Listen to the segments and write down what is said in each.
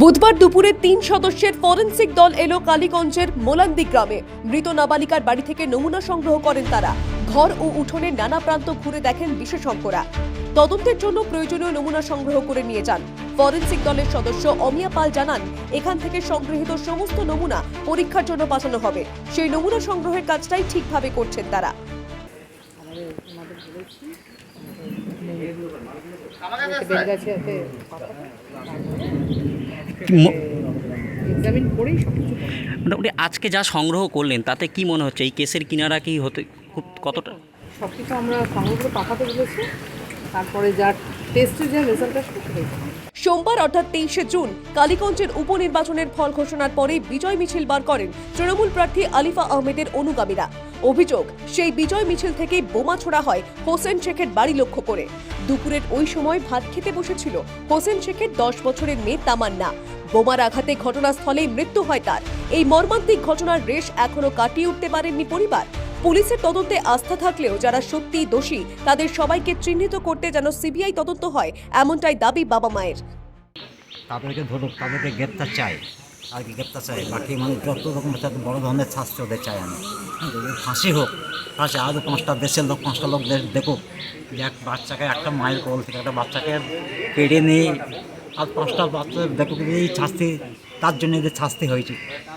বুধবার দুপুরে তিন সদস্যের ফরেন্সিক দল এলো কালীগঞ্জের মোলান্দি গ্রামে। মৃত নাবালিকার বাড়ি থেকে নমুনা সংগ্রহ করেন তারা। ঘর ও উঠোনের নানা প্রান্ত ঘুরে দেখেন বিশেষজ্ঞরা। তদন্তের জন্য প্রয়োজনীয় নমুনা সংগ্রহ করে নিয়ে যান। ফরেন্সিক দলের সদস্য অমিয়া পাল জানান এখান থেকে সংগৃহীত সমস্ত নমুনা পরীক্ষার জন্য পাঠানো হবে। সেই নমুনা সংগ্রহের কাজটাই ঠিকভাবে করছেন তারা। কিছু মোটামুটি আজকে যা সংগ্রহ করলেন তাতে কি মনে হচ্ছে? এই কেসের কিনারা কি হতে খুব কতটা? সব কিছু আমরা সংগ্রহ করে পাঠাতে বলেছি। তারপরে যা টেস্টের যে। সোমবার অর্থাৎ তেইশে জুন কালীগঞ্জের উপনির্বাচনের ফল ঘোষণার পরে বিজয় মিছিল বার করেন তৃণমূল প্রার্থী আলিফা আহমেদের অনুগামীরা। অভিযোগ, সেই বিজয় মিছিল থেকে বোমা ছোড়া হয় হোসেন শেখের বাড়ি লক্ষ্য করে। দুপুরের ওই সময় ভাত খেতে বসেছিল হোসেন শেখের দশ বছরের মেয়ে তামান্না। বোমার আঘাতে ঘটনাস্থলেই মৃত্যু হয় তার। এই মর্মান্তিক ঘটনার রেশ এখনও কাটিয়ে উঠতে পারেননি পরিবার। পুলিশের তদন্তে আস্থা থাকলেও যারা সত্যিই দোষী, তাদের সবাইকে চিহ্নিত করতে যেন সিবিআই তদন্ত হয়, এমনটাই দাবি বাবা মায়ের। তাদেরকে ধরুক তাদেরকে গ্রেপ্তার চাই। আর কি গ্রেপ্তার চাই? বাকি মানুষ যত রকম বড় ধরনের শাস্তি ওদের চাই আমি। ফাঁসি হোক ফাঁসি আরও পাঁচটা দেশের লোক, পাঁচটা লোক দেখ- দেখুক যে এক বাচ্চাকে একটা মায়ের কোল থেকে একটা বাচ্চাকে কেড়ে নিয়ে আর পাঁচটা বাচ্চা দেখুক যে এই শাস্তি, তার জন্য যে শাস্তি হয়েছে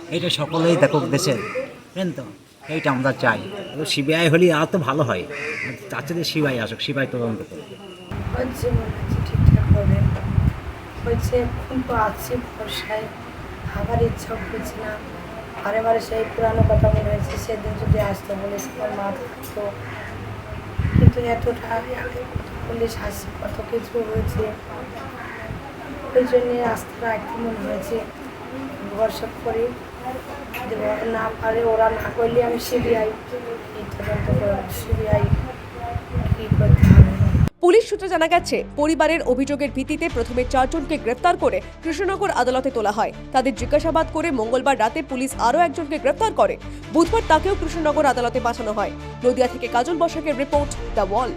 এটা সকলেই দেখুক দেশের বুঝলেন তো? এইটা আমরা চাই। সিবিআই হলে আর তো ভালো হয়। চাচ্ছে যে সিবিআই আসুক, সিবিআই তদন্ত করুক। হচ্ছে হচ্ছে ঠিকঠাক হবে। হচ্ছে এখন তো আছি ভরসায়, আবার ইচ্ছা না। বারে মারে সেই পুরানো কথা মনে হয়েছে, সেদিন যদি আসতে বলেছিলাম মা থাকতো কিন্তু এতটা পুলিশ হাসি কত কিছু হয়েছে। ওই জন্যে আসতে রাখতে মনে হয়েছে, ভরসা করি। না পারে ওরা না করলে আমি সিবিআই তদন্ত সিবিআই কী করতে হবে পুলিশ সূত্রে জানা গেছে, পরিবারের অভিযোগের ভিত্তিতে প্রথমে চারজনকে গ্রেফতার করে কৃষ্ণনগর আদালতে তোলা হয়। তাদের জিজ্ঞাসাবাদ করে মঙ্গলবার রাতে পুলিশ আরও একজনকে গ্রেফতার করে। বুধবার তাকেও কৃষ্ণনগর আদালতে পাঠানো হয়। নদিয়া থেকে কাজল বসাকের রিপোর্ট, দ্য ওয়াল।